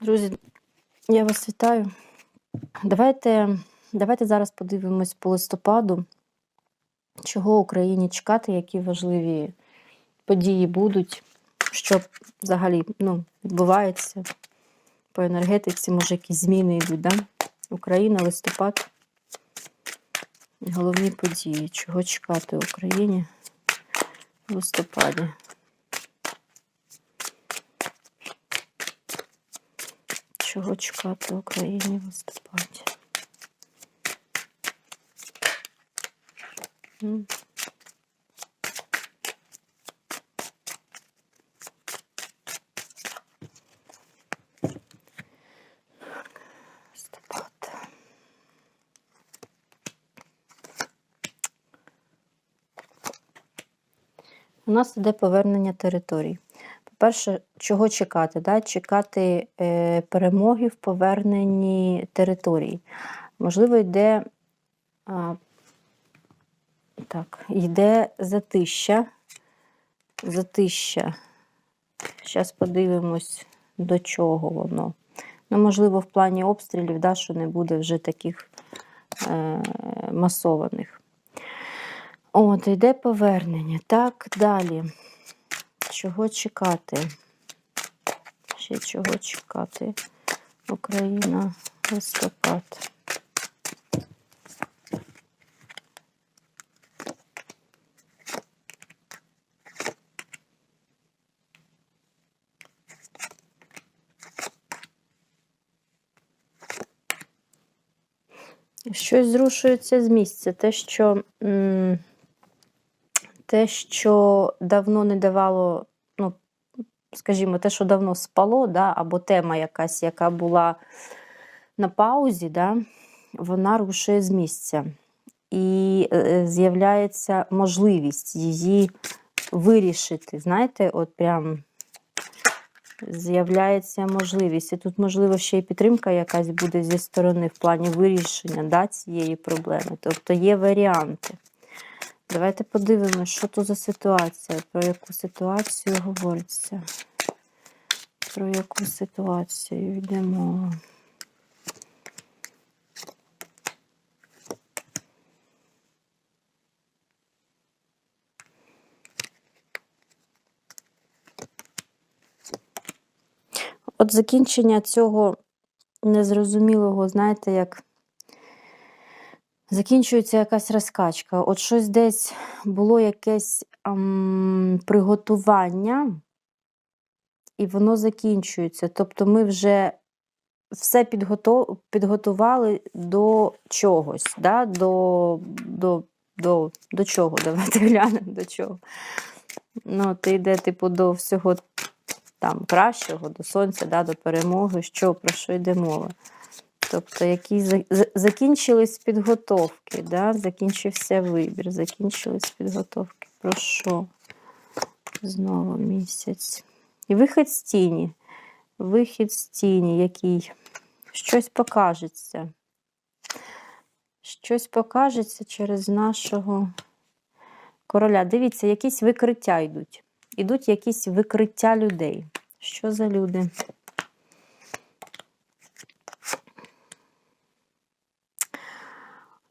Друзі, я вас вітаю. Давайте, давайте зараз подивимось по листопаду, чого Україні чекати, які важливі події будуть, що взагалі ну, відбувається по енергетиці, може, якісь зміни йдуть. Да? Україна, листопад. Головні події, чого чекати Україні в листопаді. Чого чекати Україні в листопаді? У нас іде повернення територій. По-перше, чого чекати? Да? Чекати е, перемоги в поверненні територій. Можливо, йде, а, так, йде затища. Затища. Зараз подивимось, до чого воно. Ну, можливо, в плані обстрілів, да, що не буде вже таких е, масованих. От, йде повернення. Так, далі. Чого чекати? Ще чого чекати? Україна, листопад. Щось зрушується з місця. Те, що м, те, що давно не давало, ну, скажімо, те, що давно спало, да, або тема якась, яка була на паузі, да, вона рушує з місця. І е, з'являється можливість її вирішити. Знаєте, от прям з'являється можливість. І тут, можливо, ще й підтримка якась буде зі сторони в плані вирішення да, цієї проблеми. Тобто є варіанти. Давайте подивимося, що то за ситуація, про яку ситуацію говориться. Про яку ситуацію йде мова. От закінчення цього незрозумілого, знаєте, як закінчується якась розкачка. От щось десь було якесь ам, приготування, і воно закінчується. Тобто ми вже все підготували до чогось, да? до, до, до, до чого? Давайте глянемо до чого. Ну, ти йде, типу, до всього там кращого, до сонця, да, до перемоги, що, про що йде мова. Тобто, які за- за- закінчились підготовки, да? закінчився вибір, закінчились підготовки. Про що? Знову місяць. І вихід з тіні. Вихід з тіні, який щось покажеться. Щось покажеться через нашого короля. Дивіться, якісь викриття йдуть. Ідуть якісь викриття людей. Що за люди?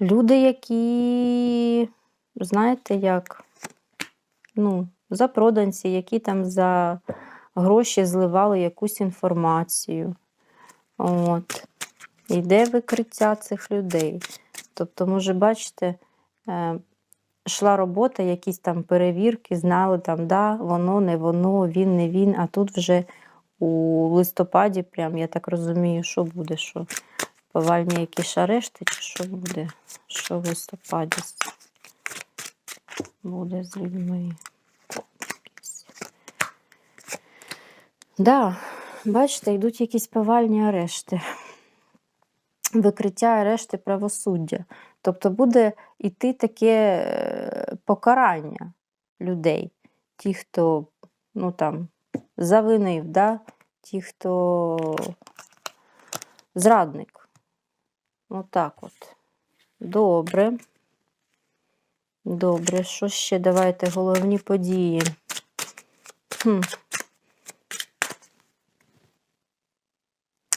Люди, які, знаєте, як, ну, запроданці, які там за гроші зливали якусь інформацію. От. Йде викриття цих людей. Тобто, може, бачите, е, йшла робота, якісь там перевірки, знали, там, да, воно, не воно, він, не він, а тут вже у листопаді, прям, я так розумію, що буде, що повальні якісь арешти, чи що буде, що в листопаді буде з людьми. Да, бачите, йдуть якісь повальні арешти. Викриття арешти правосуддя. Тобто буде йти таке е, покарання людей. Ті, хто ну, там, завинив, да? ті, хто зрадник. Отак от. Добре. Добре, що ще? Давайте головні події. Хм.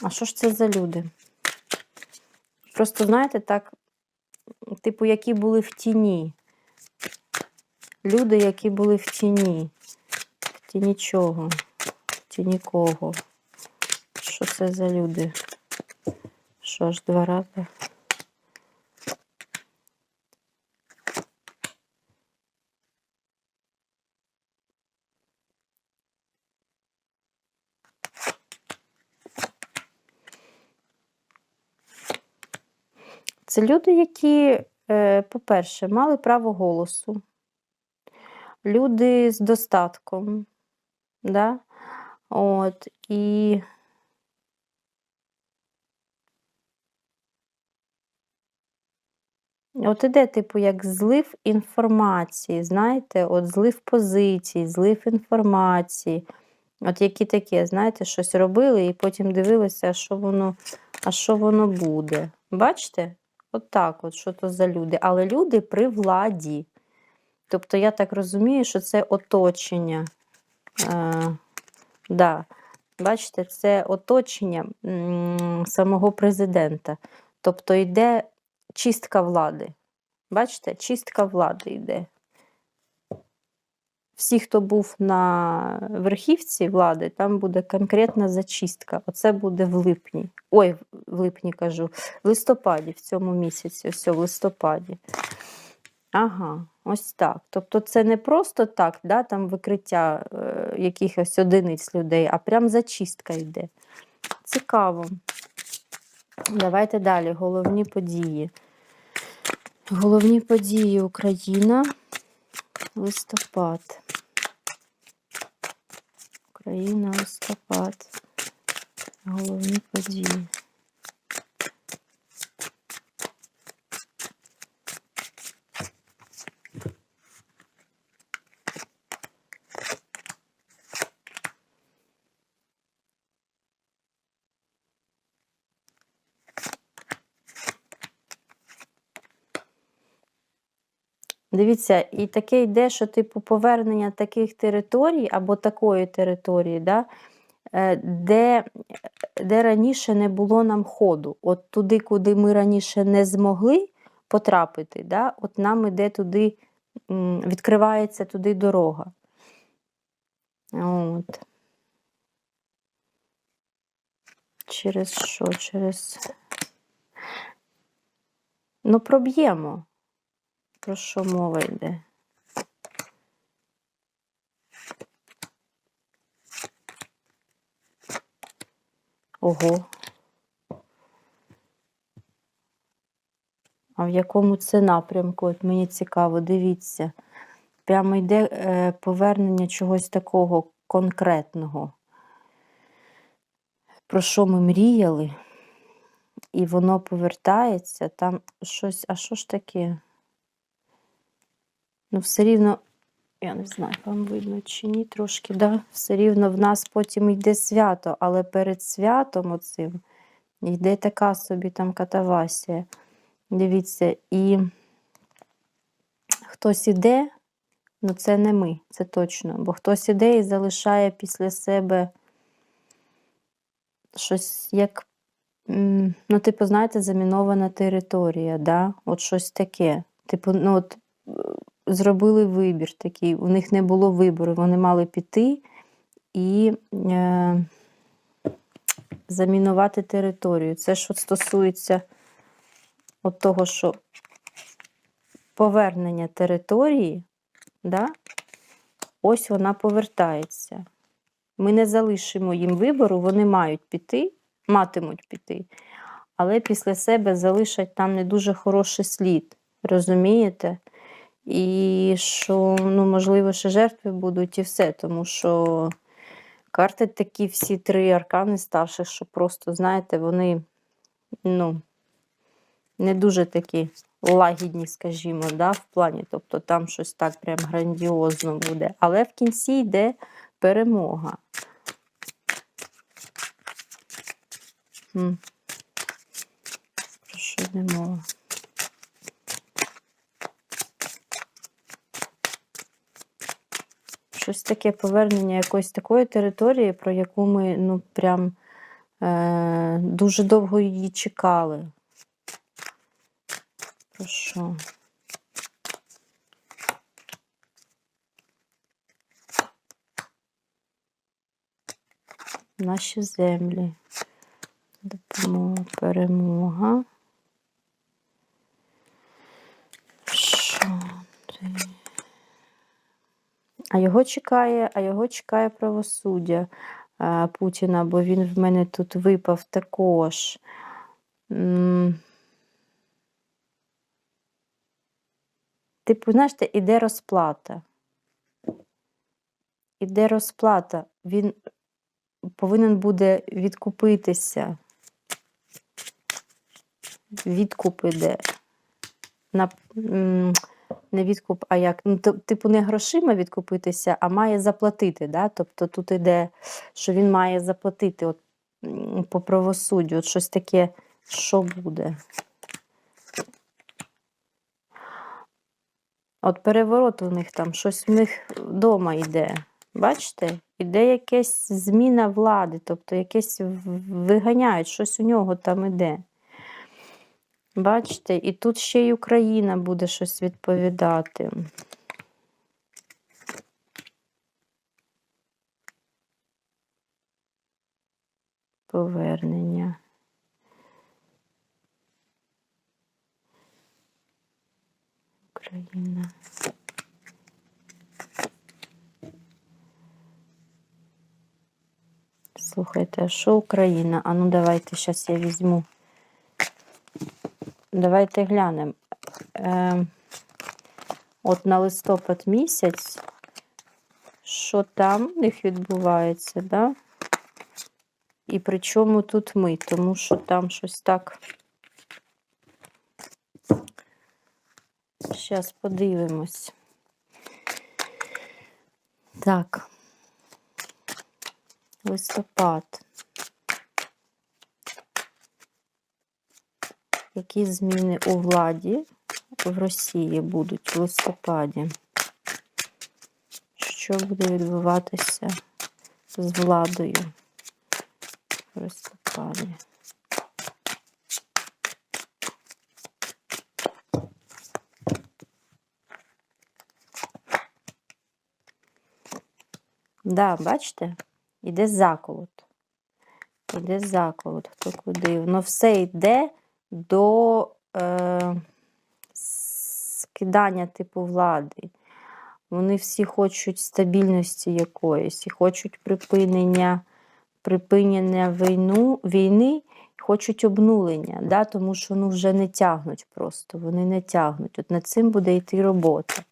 А що ж це за люди? Просто, знаєте, так, типу, які були в тіні. Люди, які були в тіні. В тіні чого? В тіні кого? Що це за люди? Що ж, два рази? Це люди, які, е, по-перше, мали право голосу, люди з достатком, да? От, і От іде, типу, як злив інформації, знаєте, от злив позицій, злив інформації. От які таке, знаєте, щось робили і потім дивилися, що воно, а що воно буде. Бачите? От так, от що то за люди. Але люди при владі. Тобто, я так розумію, що це оточення. Е, да. Бачите, це оточення м, самого президента. Тобто йде чистка влади. Бачите, чистка влади йде. Всі, хто був на верхівці влади, там буде конкретна зачистка. Оце буде в липні. Ой, в липні кажу, в листопаді, в цьому місяці, ось в листопаді. Ага, ось так. Тобто це не просто так, да, там викриття е, якихось одиниць людей, а прям зачистка йде. Цікаво. Давайте далі. Головні події. Головні події Україна. Листопад. Україна, листопад. Головні події. Дивіться, і таке йде, що типу повернення таких територій або такої території, да, е, де де раніше не було нам ходу. От туди, куди ми раніше не змогли потрапити, да, от нам іде туди, відкривається туди дорога. От. Через що? Через. Ну, проб'ємо. Про що мова йде? Ого. А в якому це напрямку? От мені цікаво, дивіться. Прямо йде е, повернення чогось такого конкретного. Про що ми мріяли? І воно повертається, там щось, а що ж таке? Ну, все рівно, я не знаю, вам видно чи ні, трошки, да? все рівно в нас потім йде свято, але перед святом оцим йде така собі там катавасія. Дивіться, і хтось іде, ну це не ми, це точно, бо хтось іде і залишає після себе щось як. Ну, типу, знаєте, замінована територія, да? От щось таке. Типу, ну от зробили вибір такий. У них не було вибору, вони мали піти і е, замінувати територію. Це що стосується от того, що повернення території, да, ось вона повертається. Ми не залишимо їм вибору, вони мають піти, матимуть піти, але після себе залишать там не дуже хороший слід. Розумієте? І що, ну, можливо, ще жертви будуть і все, тому що карти такі всі три аркани старших, що просто, знаєте, вони ну, не дуже такі лагідні, скажімо, да, в плані. Тобто там щось так прям грандіозно буде. Але в кінці йде перемога. Про що? Щось таке повернення якоїсь такої території, про яку ми ну прям Е, дуже довго її чекали. Про що? Наші землі. Допомога, перемога. Що ти? А його чекає, а його чекає правосуддя е, Путіна, бо він в мене тут випав також. Типу, знаєте, іде розплата. Іде розплата. Він повинен буде відкупитися. Відкуп іде. На, не відкуп, а як? Ну, типу, не грошима відкупитися, а має заплатити. Да? Тобто тут іде, що він має заплатити от, по правосуддю. От щось таке, що буде. От переворот у них там, щось в них вдома йде. Бачите? Іде якась зміна влади, тобто якесь виганяють, щось у нього там іде. Бачите, і тут ще й Україна буде щось відповідати. Повернення. Україна. Слухайте, а що Україна? А ну давайте зараз я візьму. Давайте глянемо. Е, от на листопад місяць, що там у них відбувається, да? І при чому тут ми? Тому що там щось так. Зараз подивимось. Так. Листопад. Які зміни у владі в Росії будуть в листопаді? Що буде відбуватися з владою в листопаді? Да, бачите? Іде заколот. Іде заколот, хто куди. Воно все йде до е, скидання типу влади. Вони всі хочуть стабільності якоїсь, і хочуть припинення, припинення війну, війни, хочуть обнулення, да? тому що ну, вже не тягнуть просто. Вони не тягнуть. От над цим буде йти робота.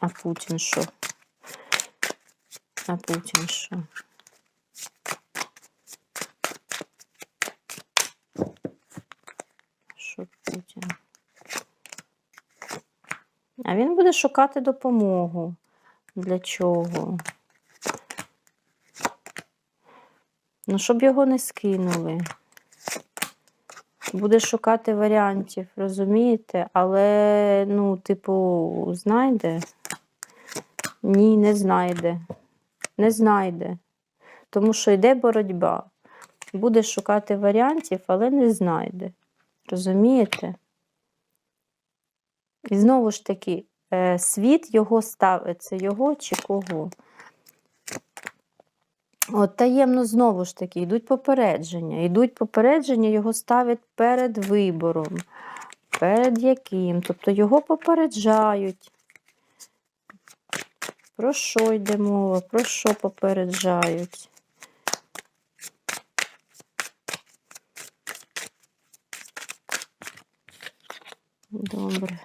А Путін що? А Путін що? Що А він буде шукати допомогу. Для чого? Ну, щоб його не скинули. Буде шукати варіантів, розумієте? Але, ну, типу, знайде? Ні, не знайде. Не знайде. Тому що йде боротьба. Буде шукати варіантів, але не знайде. Розумієте? І знову ж таки, е, світ його ставить, це його чи кого? От таємно знову ж таки йдуть попередження. Йдуть попередження, його ставлять перед вибором. Перед яким? Тобто його попереджають. Про що йде мова? Про що попереджають? Добре.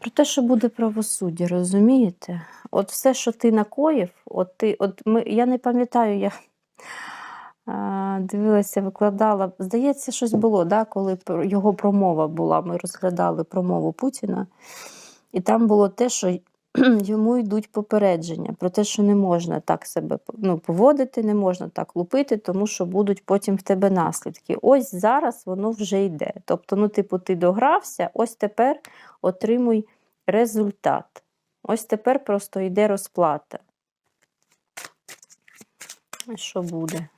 Про те, що буде правосуддя, розумієте? От все, що ти накоїв, от ти, от ми, я не пам'ятаю, я а, дивилася, викладала. Здається, щось було, да, коли його промова була. Ми розглядали промову Путіна, і там було те, що йому йдуть попередження про те, що не можна так себе ну, поводити, не можна так лупити, тому що будуть потім в тебе наслідки. Ось зараз воно вже йде. Тобто, ну, типу, ти догрався, ось тепер отримуй результат. Ось тепер просто йде розплата. Що буде?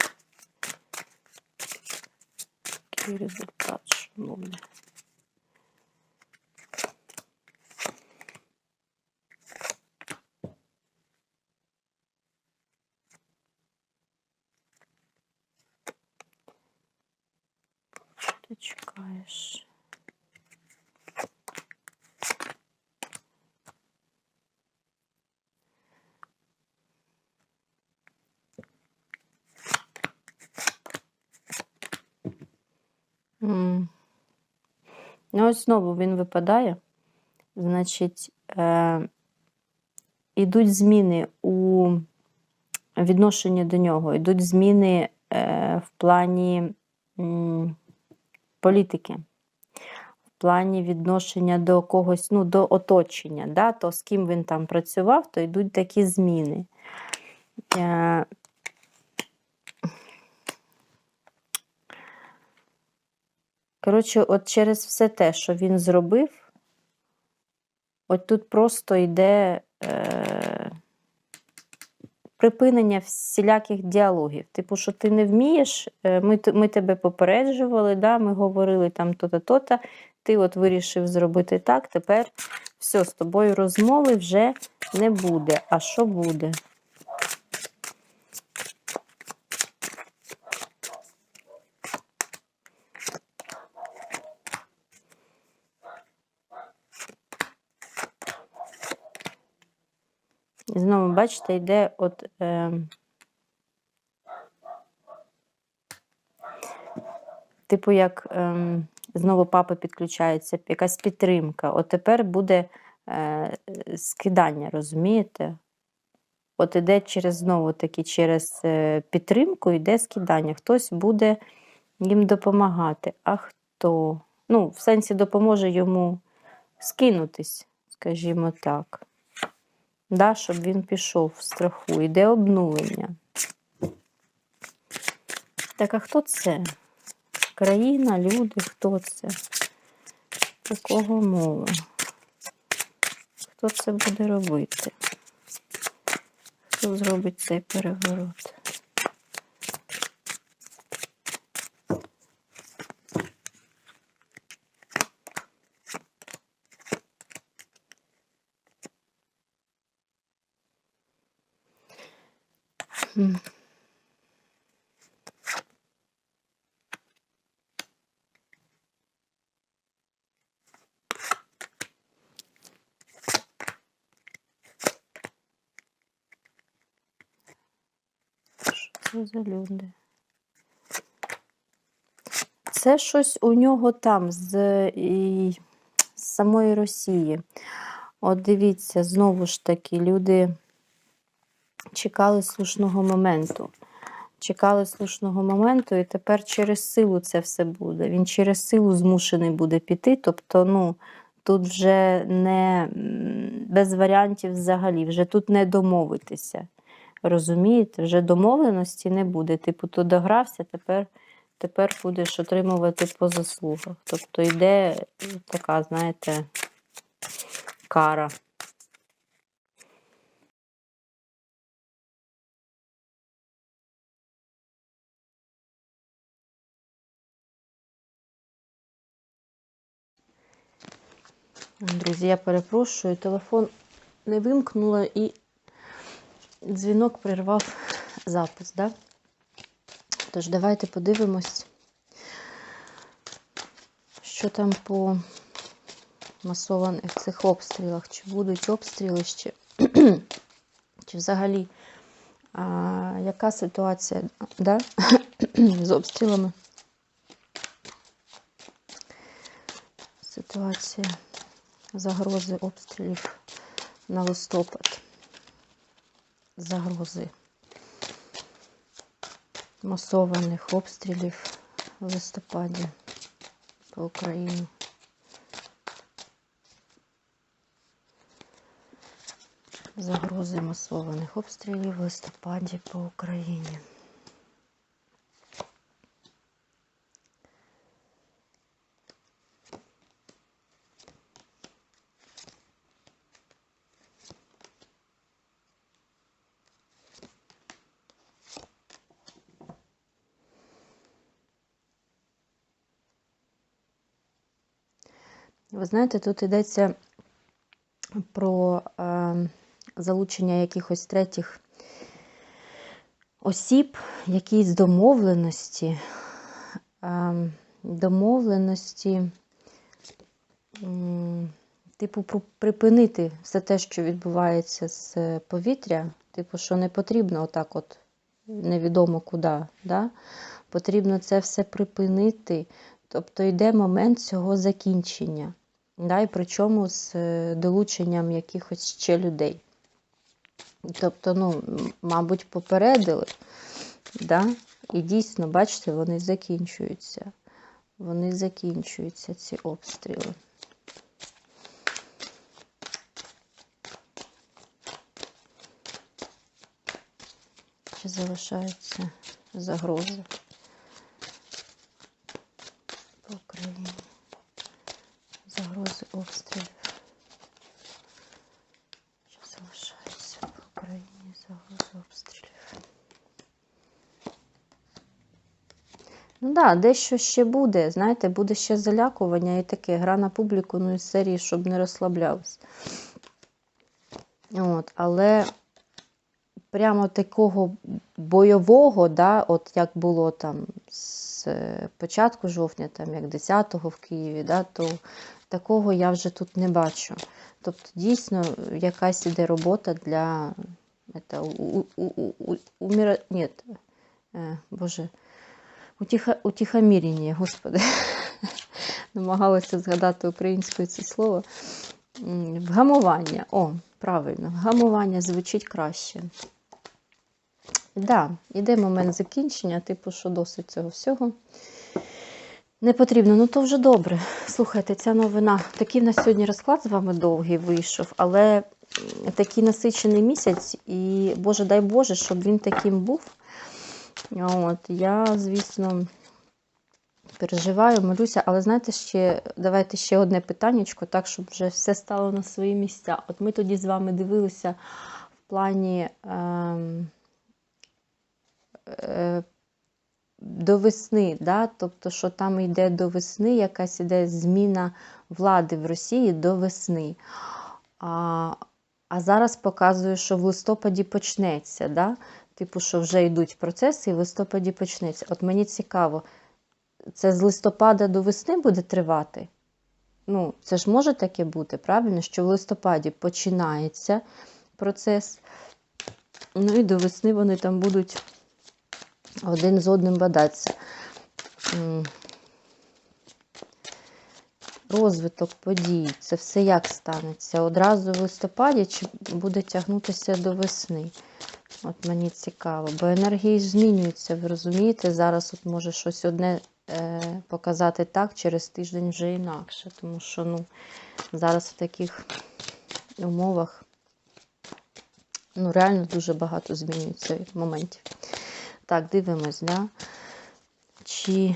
Який результат що буде? Що ти чекаєш? Ну, ось знову він випадає. Значить, е, ідуть зміни у відношенні до нього, ідуть зміни е, в плані м, політики, в плані відношення до когось, ну, до оточення, да? то з ким він там працював, то йдуть такі зміни. Е, Коротше, от через все те, що він зробив, от тут просто йде е, припинення всіляких діалогів. Типу, що ти не вмієш, е, ми, ми тебе попереджували, да, ми говорили там то-то, то-то, ти от вирішив зробити так, тепер все, з тобою розмови вже не буде. А що буде? І знову, бачите, йде от. Е, типу, як е, знову папа підключається, якась підтримка. От тепер буде е, скидання, розумієте? От іде через знову таки через е, підтримку, йде скидання. Хтось буде їм допомагати. А хто? Ну, в сенсі допоможе йому скинутись, скажімо так. Да, щоб він пішов в страху. Іде обнулення. Так, а хто це? Країна, люди, хто це? Якого кого мова? Хто це буде робити? Хто зробить цей переворот? Що за люди? Це щось у нього там з, і, з самої Росії. От дивіться, знову ж таки, люди чекали слушного моменту. Чекали слушного моменту, і тепер через силу це все буде. Він через силу змушений буде піти. Тобто, ну, тут вже не без варіантів взагалі, вже тут не домовитися. Розумієте, вже домовленості не буде. Типу, то догрався, тепер, тепер будеш отримувати по заслугах. Тобто йде така, знаєте, кара. Друзі, я перепрошую, телефон не вимкнула і дзвінок прервав запис, да? Тож давайте подивимось, що там по масованих цих обстрілах. Чи будуть обстріли ще? Чи взагалі а, яка ситуація да? з обстрілами? Ситуація загрози обстрілів на листопад. Загрози масованих обстрілів в листопаді по Україні. Загрози масованих обстрілів в листопаді по Україні. Ви знаєте, тут йдеться про е, залучення якихось третіх осіб, якісь домовленості, е, домовленості, типу, припинити все те, що відбувається з повітря, типу, що не потрібно отак, от невідомо куди. Да? Потрібно це все припинити. Тобто йде момент цього закінчення. Да? І причому з е, долученням якихось ще людей. Тобто, ну, мабуть, попередили. Да? І дійсно, бачите, вони закінчуються. Вони закінчуються, ці обстріли. Чи залишаються загрози по Україні? Загрози обстрілів. Чи залишаються по Україні загрози обстрілів? Ну так, да, дещо ще буде. Знаєте, буде ще залякування і таке. Гра на публіку, ну із серії, щоб не розслаблялись. От, але прямо такого бойового, да, от як було там з е, початку жовтня, там як 10-го в Києві, да, то такого я вже тут не бачу. Тобто, дійсно, якась іде робота для это, у, у, у, у, уміра... Ні, е, Боже, утіха... утихомірення, господи. Намагалася згадати українською це слово. Вгамування. О, правильно, вгамування звучить краще. Да, іде момент закінчення, типу, що досить цього всього. Не потрібно, ну то вже добре. Слухайте, ця новина. Такий в нас сьогодні розклад з вами довгий вийшов, але такий насичений місяць, і Боже, дай Боже, щоб він таким був. От, я, звісно, переживаю, молюся, але знаєте, ще давайте ще одне питаннячко, так, щоб вже все стало на свої місця. От ми тоді з вами дивилися в плані. Ем, е, до весни, да? тобто, що там йде до весни, якась іде зміна влади в Росії до весни. А, а зараз показує, що в листопаді почнеться. Да? Типу, що вже йдуть процеси, і в листопаді почнеться. От мені цікаво, це з листопада до весни буде тривати? Ну, це ж може таке бути, правильно? Що в листопаді починається процес. Ну і до весни вони там будуть один з одним бадатися. Розвиток подій, це все як станеться? Одразу в листопаді чи буде тягнутися до весни? От мені цікаво, бо енергії змінюються, ви розумієте? Зараз от може щось одне е, показати так, через тиждень вже інакше. Тому що ну, зараз в таких умовах ну, реально дуже багато змінюється моментів. Так, дивимось, да? чи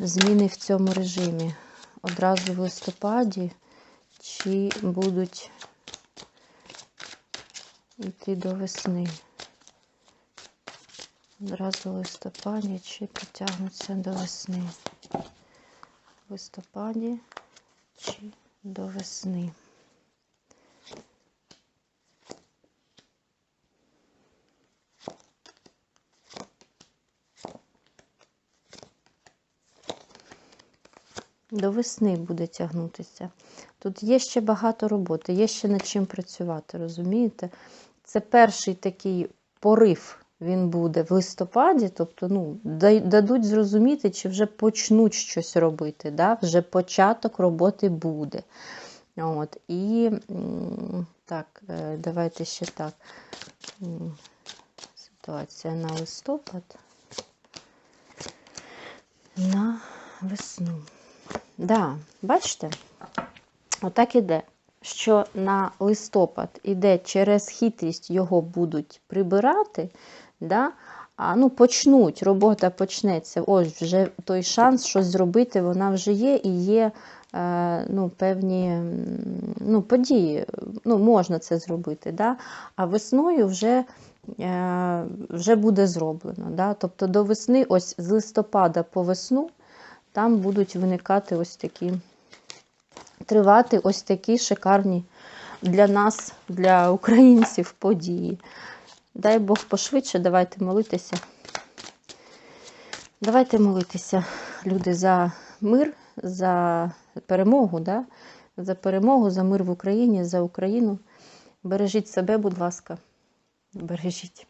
зміни в цьому режимі одразу в листопаді, чи будуть йти до весни. Одразу в листопаді, чи потягнуться до весни. В листопаді чи до весни. До весни буде тягнутися. Тут є ще багато роботи, є ще над чим працювати, розумієте? Це перший такий порив, він буде в листопаді, тобто ну, дадуть зрозуміти, чи вже почнуть щось робити. Да? Вже початок роботи буде. От, і так, е, давайте ще так. Ситуація на листопад. На весну. Да, бачите? Отак іде. Що на листопад іде через хитрість його будуть прибирати, да? а ну почнуть, робота почнеться. Ось вже той шанс щось зробити, вона вже є і є е, ну, певні ну, події. Ну, можна це зробити. Да? А весною вже, е, вже буде зроблено. Да? Тобто до весни, ось з листопада по весну, там будуть виникати ось такі тривати ось такі шикарні для нас, для українців події. Дай Бог пошвидше, давайте молитися. Давайте молитися, люди, за мир, за перемогу, да? за перемогу, за мир в Україні, за Україну. Бережіть себе, будь ласка. Бережіть.